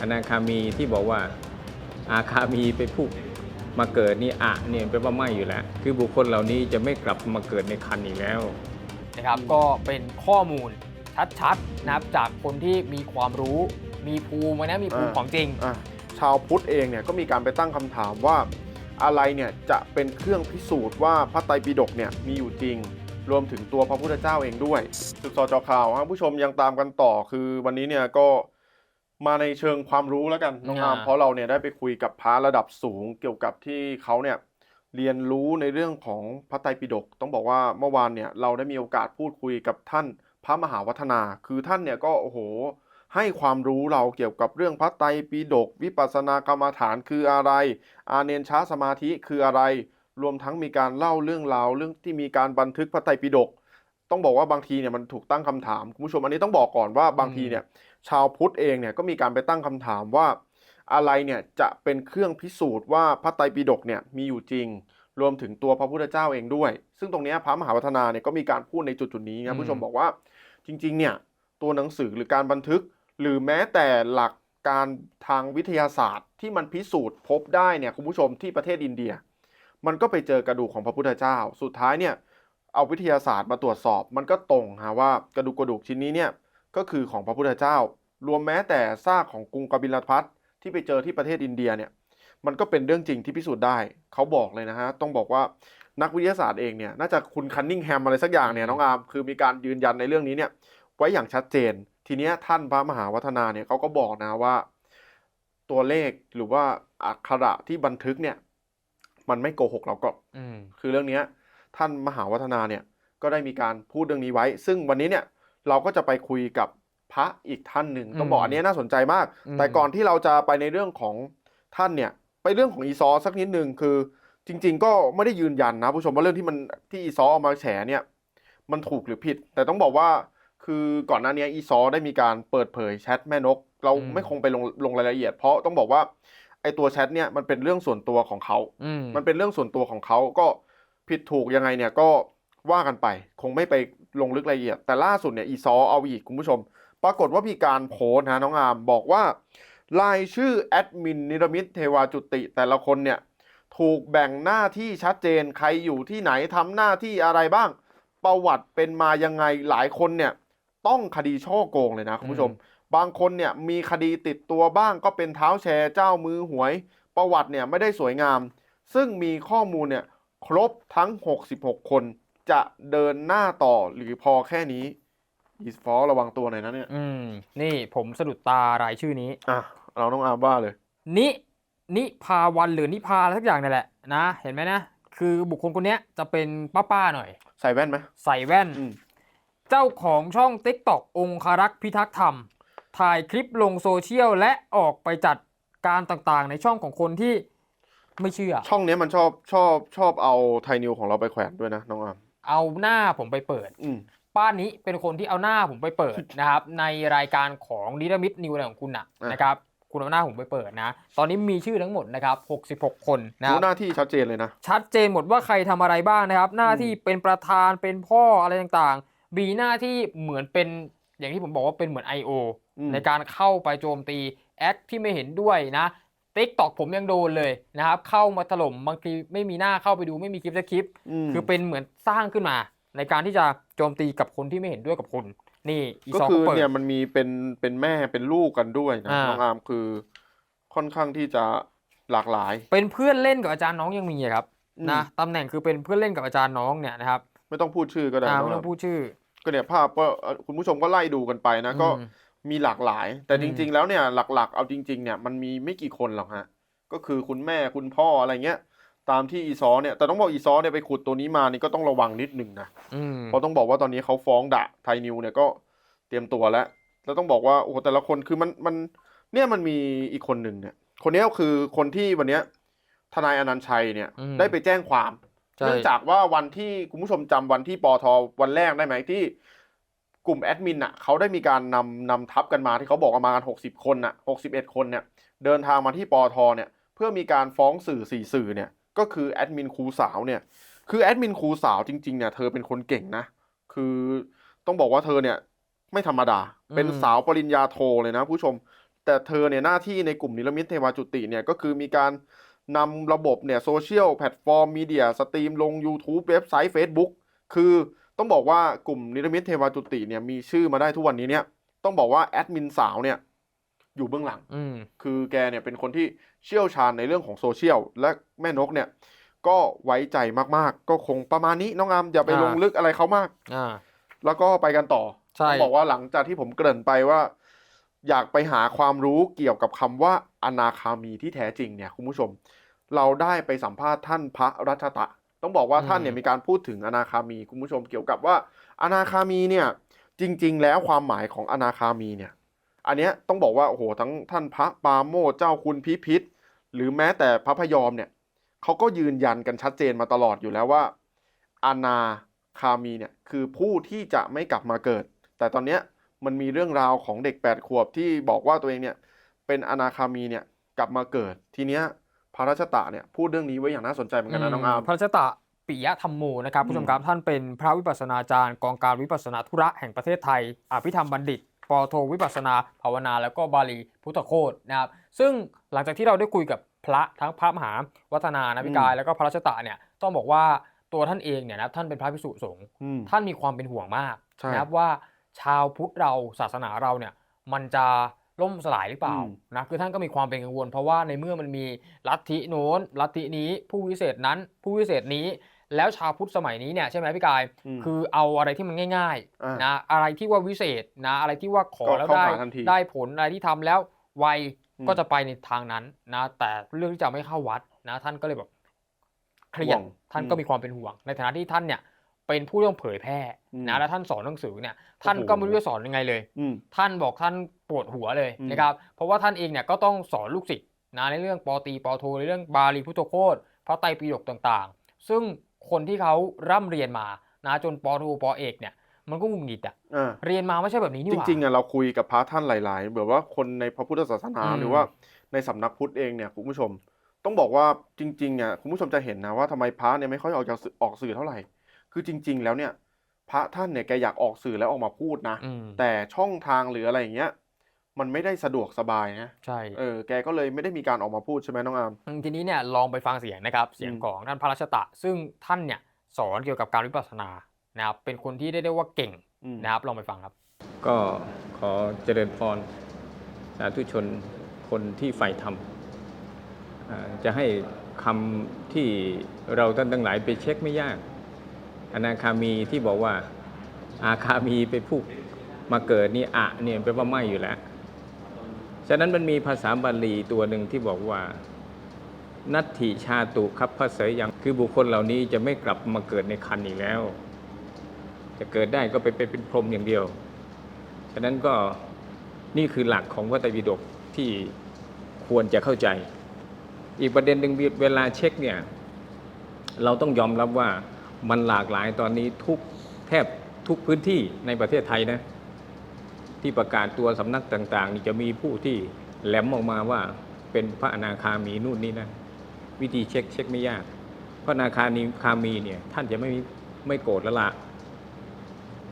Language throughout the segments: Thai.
อนาคามีที่บอกว่าอาคามีไปพุกมาเกิดนี่อะเนี่ยเป็นว่าไม่อยู่แล้ว คือบุคคลเหล่านี้จะไม่กลับมาเกิดในคันอีกแล้วนะครับก็เป็นข้อมูลชัดๆนะครับจากคนที่มีความรู้มีภูมินะมีภูมิอ่าของจริง อะชาวพุทธเองเนี่ยก็มีการไปตั้งคำถามว่า อะไรเนี่ยจะเป็นเครื่องพิสูจน์ว่าพระไตรปิฎกเนี่ยมีอยู่จริง รวมถึงตัวพระพุทธเจ้าเองด้วย สุดสอจอข่าวครับผู้ชมยังตามกันต่อคือวันนี้เนี่ยก็ มาในเชิงความรู้แล้วกันน้องอาร์มอ่า เพราะเราเนี่ยได้ไปคุยกับพระระดับสูงเกี่ยวกับที่เขาเนี่ยเรียนรู้ในเรื่องของพระไตรปิฎกต้องบอกว่าเมื่อวานเนี่ยเราได้มีโอกาสพูดคุยกับท่านพระมหาวัฒนา คือท่านเนี่ยก็โอ้โห ให้ความรู้เราเกี่ยวกับเรื่องพระไตรปิฎกวิปัสสนากรรมฐานคืออะไร อาเนนช้าสมาธิคืออะไร รวมทั้งมีการเล่าเรื่องราวเรื่องที่มีการบันทึกพระไตรปิฎก ต้องบอกว่าบางทีเนี่ยมันถูกตั้งคำถามคุณผู้ชมอันนี้ต้องบอกก่อนว่าบางทีเนี่ยชาวพุทธเองเนี่ยก็มีการไปตั้งคำถามว่า อะไรเนี่ยจะเป็นเครื่องพิสูจน์ว่าพระไตรปิฎกเนี่ยมีอยู่จริง รวมถึงตัวพระพุทธเจ้าเองด้วย ซึ่งตรงเนี้ยพระมหาวัฒนาเนี่ยก็มีการพูดในจุดจุดๆนี้อืนะมผู้ชมบอกว่าจริงๆเนี่ยตัวหนังสือหรือการบันทึก หรือแม้แต่หลักการทางวิทยาศาสตร์ ที่มันพิสูจน์พบได้เนี่ยคุณผู้ชมที่ประเทศอินเดีย มันก็ไปเจอกระดูกของพระพุทธเจ้า สุดท้ายเนี่ย เอาวิทยาศาสตร์มาตรวจสอบ มันก็ตรงฮะว่ากระดูกกระดูกชิ้นนี้เนี่ยก็คือของพระพุทธเจ้า รวมแม้แต่ซากของกรุงกบิลพัทที่ไปเจอที่ประเทศอินเดียเนี่ยมันก็เป็นเรื่องจริงที่พิสูจน์ได้เขาบอกเลยนะฮะต้องบอกว่านักวิทยาศาสตร์เองเนี่ยน่าจะคุณคันนิงแฮมอะไรสักอย่างเนี่ยน้องอาร์มคือมีการยืนยันในเรื่องนี้เนี่ยไว้อย่างชัดเจน ทีเนี้ยท่านพระมหาวัฒนาเนี่ยเขาก็บอกนะว่า ตัวเลขหรือว่าอักขระที่บันทึกเนี่ย มันไม่โกหกเราก็คือเรื่องเนี้ย ท่านมหาวัฒนาเนี่ยก็ได้มีการพูดเรื่องนี้ไว้ ซึ่งวันนี้เนี่ยเราก็จะไปคุยกับพระอีกท่านหนึ่งต้องบอกอืมอันเนี้ยน่าสนใจมากอืมแต่ก่อนที่เราจะไปในเรื่องของท่านเนี่ยไปเรื่องของอีซอสักนิดหนึ่งคือ จริง ๆ ก็ไม่ได้ยืนยันนะผู้ชมว่าเรื่องที่มันที่อีซอเอามาแฉเนี่ยมันถูกหรือผิด แต่ต้องบอกว่าคือก่อนหน้านี้อีซอได้มีการเปิดเผยแชทแม่นก เราอืมไม่คงไปลงลงรายละเอียด เพราะต้องบอกว่าไอตัวแชทเนี่ยมันเป็นเรื่องส่วนตัวของเขาอืมมันเป็นเรื่องส่วนตัวของเขาก็ ผิดถูกยังไงเนี่ยก็ว่ากันไปคงไม่ไปลงลึกรายละเอียด แต่ล่าสุดเนี่ยอีซอเอาอีกคุณผู้ชม ปรากฏว่ามีการโพสต์นะน้องอามบอกว่า รายชื่อแอดมินนิรมิตเทวาจุติแต่ละคนเนี่ยถูกแบ่งหน้าที่ชัดเจนใครอยู่ที่ไหนทำหน้าที่อะไรบ้าง ประวัติเป็นมายังไงหลายคนเนี่ยต้องคดีช่อโกงเลยนะคุณผู้ชม บางคนเนี่ยมีคดีติดตัวบ้างก็เป็นเท้าแชร์เจ้ามือหวย ประวัติเนี่ยไม่ได้สวยงาม ซึ่งมีข้อมูลเนี่ย ครบทั้ง 66 คนจะเดินหน้าต่อหรือพอแค่นี้อีสฟอระวังตัวหน่อยนะเนี่ย อืม นี่ผมสะดุดตารายชื่อนี้ อะ เราต้องอาบ้าเลย นินิพาวันหรือนิพาอะไรสักอย่างนี่แหละนะ เห็นไหมนะ คือบุคคลคนเนี้ยจะเป็นป้าๆหน่อย ใส่แว่นไหม ใส่แว่น อืม เจ้าของช่อง t ิ k t o k องคารักษ์พิทักษ์ธรรม ถ่ายคลิปลงโซเชียลและออกไปจัดการต่างๆ ในช่องของคนที่ ไม่เชื่อ ช่องเนี้ยมันชอบชอบชอบเอาไทยนิวของเราไปแขวนด้วยนะน้องอามเอาหน้าผมไปเปิด อืม ป้านี้เป็นคนที่เอาหน้าผมไปเปิด นะครับ ในรายการของนิรมิตนิวอะไรของคุณน่ะอะ นะครับ คุณเอาหน้าผมไปเปิดนะ ตอนนี้มีชื่อทั้งหมดนะครับ 66 คนนะครู้รับ หน้าที่ชัดเจนเลยนะ ชัดเจนหมดว่าใครทำอะไรบ้างนะครับ หน้าที่เป็นประธานเป็นพ่ออะไรต่างๆ มีหน้าที่เหมือนเป็นอย่างที่ผมบอกว่าเป็นเหมือน I.O. อืม ในการเข้าไปโจมตีแอคที่ไม่เห็นด้วยนะ ติ๊กตอกผมยังโดนเลยนะครับ เข้ามาถล่มบางทีไม่มีหน้าเข้าไปดูไม่มีคลิปสักคลิปมคือเป็นเหมือนสร้างขึ้นมา ในการที่จะโจมตีกับคนที่ไม่เห็นด้วยกับคุณนี่อีก็ซอคือเขาเปิด เนี่ยมันมีเป็นเป็นแม่เป็นลูกกันด้วยนะอ่า น้องอามคือค่อนข้างที่จะหลากหลาย เป็นเพื่อนเล่นกับอาจารย์น้องยังมีอะครับอืม นะตำแหน่งคือเป็นเพื่อนเล่นกับอาจารย์น้องเนี่ยนะครับไม่ต้องพูดชื่อก็ได้อ่าน้ไม่องต้อาอมงพูดชื่อ ก็เนี่ยภาพก็เอ่อคุณผู้ชมก็ไล่ดูกันไปนะก็อืม มีหลากหลาย แต่อืมจริง ๆ แล้วเนี่ยหลักๆ เอาจริง ๆ เนี่ยมันมีไม่กี่คนหรอกฮะ ก็คือคุณแม่คุณพ่ออะไรเงี้ย ตามที่อีซอเนี่ยแต่ต้องบอกอีซอเนี่ยไปขุดตัวนี้มานี่ก็ต้องระวังนิดหนึ่งนะอืมเพราะต้องบอกว่าตอนนี้เขาฟ้องด่าไทยนิวเนี่ยก็เตรียมตัวแล้ว แล้วต้องบอกว่าโอ้โหแต่ละคนคือมันมันเนี่ยมันมีอีกคนหนึ่งเนี่ย คนเนี้ยก็คือคนที่วันเนี้ยทนายอนันต์ชัยเนี่ยอืมได้ไปแจ้งความใช่เนื่องจากว่าวันที่คุณผู้ชมจำวันที่ปอทวันแรกได้ไหมที่ กลุ่มแอดมินอะเขาได้มีการนำนำทัพกันมาที่เขาบอกว่ามากันหกสิบคนน่ะหกสิบเอ็ดคนเนี่ยเดินทางมาที่ปอทเนี่ยเพื่อมีการฟ้องสื่อสี่สื่อเนี่ยก็คือแอดมินครูสาวเนี่ยคือแอดมินครูสาวจริงๆเนี่ยเธอเป็นคนเก่งนะ คือต้องบอกว่าเธอเนี่ยไม่ธรรมดา เป็นสาวปริญญาโทเลยนะผู้ชม แต่เธอเนี่ยหน้าที่ในกลุ่มนิรมิตเทวาจุติเนี่ยก็คือมีการนำระบบเนี่ยโซเชียลแพลตฟอร์มมีเดียสตรีมลง YouTube เว็บไซต์ Facebook คือ ต้องบอกว่ากลุ่มนิรมิตเทวาจุติเนี่ยมีชื่อมาได้ทุกวันนี้เนี่ย ต้องบอกว่าแอดมินสาวเนี่ยอยู่เบื้องหลัง อืมคือแกเนี่ยเป็นคนที่เชี่ยวชาญในเรื่องของโซเชียล และแม่นกเนี่ย ก็ไว้ใจมากๆ ก็คงประมาณนี้น้องอามอย่าไปอ่าลงลึกอะไรเขามาก อ่า แล้วก็ไปกันต่อใช่ ต้องบอกว่าหลังจากที่ผมเกริ่นไปว่า อยากไปหาความรู้เกี่ยวกับคำว่าอนาคามีที่แท้จริงเนี่ยคุณผู้ชม เราได้ไปสัมภาษณ์ท่านพระรัชตะ ต้องบอกว่าท่านเนี่ยมีการพูดถึงอนาคามีคุณผู้ชมเกี่ยวกับว่าอนาคามีเนี่ยจริง ๆ แล้วความหมายของอนาคามีเนี่ยอันเนี้ยต้องบอกว่าโอ้โหทั้งท่านพระปาโมชเจ้าคุณพิพิธหรือแม้แต่พระพยอมเนี่ยเขาก็ยืนยันกันชัดเจนมาตลอดอยู่แล้วว่าอนาคามีเนี่ยคือผู้ที่จะไม่กลับมาเกิด แต่ตอนเนี้ยมันมีเรื่องราวของเด็ก 8 ขวบที่บอกว่าตัวเองเนี่ยเป็นอนาคามีเนี่ยกลับมาเกิดทีเนี้ย พระราชตะเนี่ยพูดเรื่องนี้ไว้อย่างน่าสนใจเหมือนกันนะน้องอาร์มพระเจตะปิยะธรรมโมนะครับอืมผู้ชมครับท่านเป็นพระวิปัสสนาจารย์ กองการวิปัสสนาธุระแห่งประเทศไทย อภิธรรมบัณฑิตปอโทวิปัสสนาภาวนา แล้วก็บาลีพุทธโคตนะครับซึ่งหลังจากที่เราได้คุยกับพระทั้งพระมหาวัฒนานาวิกาย แล้วก็พระราชตะเนี่ยต้องบอกว่าตัวท่านเองเนี่ยนะครับท่านเป็นพระภิกษุสงฆ์อืมท่านมีความเป็นห่วงมากใช่นะครับว่าชาวพุทธเราศาสนาเราเนี่ยมันจะ ล่มสลายหรือเปล่าอืมนะคือท่านก็มีความเป็นกังวล เพราะว่าในเมื่อมันมีลัทธิโน้นลัทธินี้ผู้วิเศษนั้น ผู้วิเศษนี้ แล้วชาวพุทธสมัยนี้เนี่ยใช่ไหมพี่กายมคือเอาอะไรที่มันง่ายอ่าๆนะอะไรที่ว่าวิเศษนะอะไรที่ว่าขอก็แล้วเข้าได้หาทันทีได้ผลอะไรที่ทำแล้วไวอืมก็จะไปในทางนั้นนะ แต่เรื่องที่จะไม่เข้าวัดนะ ท่านก็เลยแบบเครียดห่วงท่านอืมก็มีความเป็นห่วง ในฐานะที่ท่านเนี่ย เป็นผู้ต้องเผยแพร่อืมนะแล้วท่านสอนหนังสือเนี่ยท่านโอ้โหก็ไม่รู้จะสอนยังไงเลยอืมท่านบอกท่านปวดหัวเลยอืมนะครับเพราะว่าท่านเองเนี่ยก็ต้องสอนลูกศิษย์นะในเรื่องปอตรีปอโทในเรื่องบาลีพุทธโคตพระไตรปิฎกต่างๆ ซึ่งคนที่เขาร่ำเรียนมานะจนปอโทปอเอกเนี่ยมันก็หงุดหงิดอะอ่าเรียนมาไม่ใช่แบบนี้นี่จหว่าริงๆอะเราคุยกับพระท่านหลาย ๆ แบบว่าคนในพระพุทธศาสนาอืมหรือว่าในสำนักพุทธเองเนี่ยคุณผู้ชม ต้องบอกว่าจริงๆอะคุณผู้ชมจะเห็นนะว่าทำไมพระเนี่ยไม่ค่อยออกจากสื่อออกสื่อเท่าไหร่ คือจริง ๆ แล้วเนี่ย พระท่านเนี่ยแกอยากออกสื่อแล้วออกมาพูดนะ อืมแต่ช่องทางหรืออะไรอย่างเงี้ย มันไม่ได้สะดวกสบายนะ ใช่ เออ แกก็เลยไม่ได้มีการออกมาพูดใช่ไหมน้องอาร์ม อืมทีนี้เนี่ยลองไปฟังเสียงนะครับ เสียงอืม ของท่านพระราชตะ ซึ่งท่านเนี่ยสอนเกี่ยวกับการวิปัสสนานะครับเป็นคนที่ได้ได้ว่าเก่งอืม นะครับลองไปฟังครับ ก็ขอเจริญพรสาธุชนคนที่ใฝ่ธรรมอ่าจะให้คำที่เราท่านทั้งหลายไปเช็คไม่ยาก อนาคามีที่บอกว่า อาคามีไปพูดมาเกิดนี่อะเนี่ยแปลว่าไม่อยู่แล้ว ฉะนั้นมันมีภาษาบาลีตัวหนึ่งที่บอกว่า นัตถิชาตุคับพพะเสยยังคือบุคคลเหล่านี้จะไม่กลับมาเกิดในคันอีกแล้ว จะเกิดได้ก็ไปเป็นเป็นพรหมอย่างเดียว ฉะนั้นก็นี่คือหลักของพระไตรปิฎกที่ควรจะเข้าใจ อีกประเด็นหนึ่งเวลาเช็คเนี่ย เราต้องยอมรับว่า มันหลากหลายตอนนี้ทุกแทบทุกพื้นที่ในประเทศไทยนะที่ประกาศตัวสำนักต่างๆ นี่จะมีผู้ที่แหลมออกมาว่าเป็นพระอนาคามีนู่นนี่นะวิธีเช็คเช็คไม่ยาก พระอนาคามีคามีเนี่ยท่านจะไม่ไม่โกรธและละ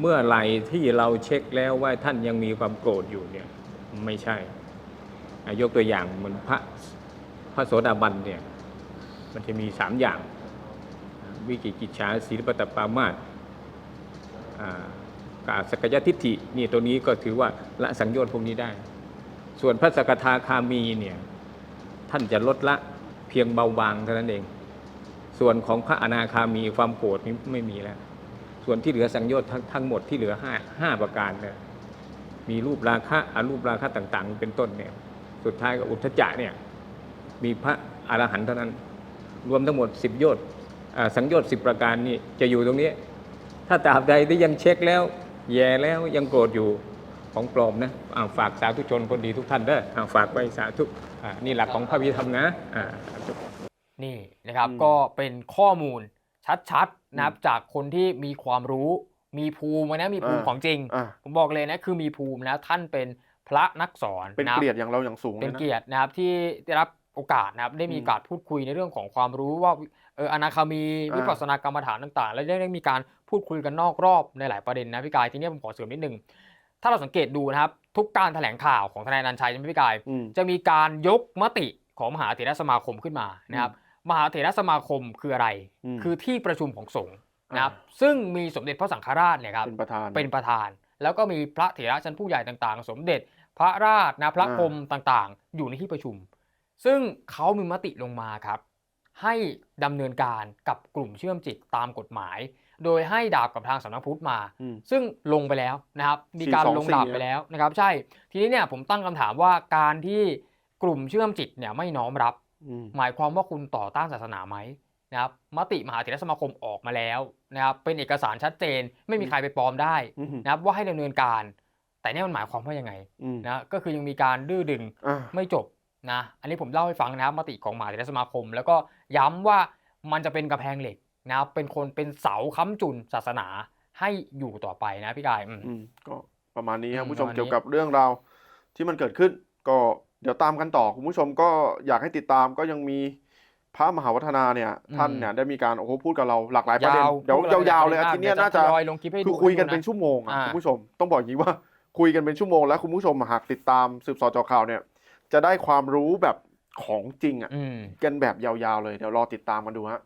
เมื่อไหร่ที่เราเช็คแล้วว่าท่านยังมีความโกรธอยู่เนี่ยไม่ใช่ยกตัวอย่างเหมือนพระพระโสดาบันเนี่ยมันจะมีสามอย่าง วิกิกิจฉาศีลปตปามาสอ่ากาสกยทิฏฐินี่ตัวนี้ก็ถือว่าละสังโยชน์พวกนี้ได้ ส่วนพระสกทาคามีเนี่ยท่านจะลดละเพียงเบาบางเท่านั้นเอง ส่วนของพระอนาคามีความโกรธนี้ไม่มีแล้ว ส่วนที่เหลือสังโยชน์ทั้งหมดที่เหลือห้าห้าประการเนี่ยมีรูปราคะอรูปราคะต่าง ๆ เป็นต้นเนี่ยสุดท้ายก็อุทธจะเนี่ยมีพระอรหันต์เท่านั้น รวมทั้งหมด10โยชน์อ่า สังโยชน์สิประการนี่จะอยู่ตรงนี้ ถ้าตราบใดที่ยังเช็คแล้ว แย่แล้วยังโกรธอยู่ของปลอมนะอ่าฝากสาธุชนคนดีทุกท่านเด้ออ่าฝากไว้สาธุอ่านี่หลักของพระวิธรรมนะอ่าสาธุนี่นะครับอืมก็เป็นข้อมูลชัดๆนะครับจากคนที่มีความรู้มีภูมินะมีภูมิอ่าของจริงอะผมบอกเลยนะคือมีภูมินะท่านเป็นพระนักสอนเป็นนะคเกบลียดอย่างเราอย่างสูงเลเป็ยนนะเกียรตินะครับที่ได้รับโอกาสนะครับได้มีอืมโอกาสพูดคุยในเรื่องของความรู้ว่า เอออนาคามีอ่าวิปัสสนากรรมฐานต่างๆ แล้วได้มีการพูดคุยกันนอกรอบในหลายประเด็นนะพี่กายทีนี้ผมขอเสริมนิดนึงถ้าเราสังเกตดูนะครับทุกการแถลงข่าวของทนายอนันต์ชัยใช่ไหมพี่กายอืมจะมีการยกมติของมหาเถรสมาคมขึ้นมานะครับมหาเถรสมาคมคืออะไรอืมคือที่ประชุมของสงฆ์นะครับอ่ซึ่งมีสมเด็จพระสังฆราชเนี่ยครับเป็นประธานเป็นประธาน แล้วก็มีพระเถระชั้นผู้ใหญ่ต่างๆ สมเด็จพระราชนะพระอ่าพรหมต่างๆ อยู่ในที่ประชุม ซึ่งเขามีมติลงมาครับ ให้ดำเนินการกับกลุ่มเชื่อมจิตตามกฎหมาย โดยให้ดาบกับทางสำนักพุทธมาอืมซึ่งลงไปแล้วนะครับ มีการลงดาบไปแล้วนะครับ ใช่ ทีนี้เนี่ยผมตั้งคำถามว่าการที่กลุ่มเชื่อมจิตเนี่ยไม่น้อมรับอืมหมายความว่าคุณต่อต้านศาสนาไหมนะครับมติมหาเถรสมาคมออกมาแล้วนะครับ เป็นเอกสารชัดเจน ไม่มีใครไปปลอมได้อืมนะครับว่าให้ดำเนินการ แต่เนี่ยมันหมายความว่ายังไงอืมนะก็คือยังมีการดื้อดึงอ่าไม่จบนะ อันนี้ผมเล่าให้ฟังนะครับมติของมหาเถรสมาคม แล้วก็ ย้ำว่ามันจะเป็นกระแพงเหล็กนะครับเป็นคนเป็นเสาค้ำจุนศาสนาให้อยู่ต่อไปนะพี่กายอืมอืมก็ประมาณนี้ครับอืมคุณผู้ชมประมาณนี้เกี่ยวกับเรื่องราวที่มันเกิดขึ้น ก็เดี๋ยวตามกันต่อคุณผู้ชมก็อยากให้ติดตามก็ยังมีพระมหาวัฒนาเนี่ยท่านเนี่ยได้มีการโอ้โหพูดกับเราหลากหลายประเด็นเดี๋ยวยาวๆเลยอาทิตย์เนี้ยน่าจะทยอยลงคลิปให้คืดูอคุยกันให้ดูะเป็นชั่วโมงอะอ่าคุณผู้ชมต้องบอกอย่างนี้ว่าคุยกันเป็นชั่วโมงแล้วคุณผู้ชมหากติดตามสืบสอจอข่าวเนี่ยจะได้ความรู้แบบ ของจริงอะอืมกันแบบยาวๆเลยเดี๋ยวรอติดตามกันดูฮะ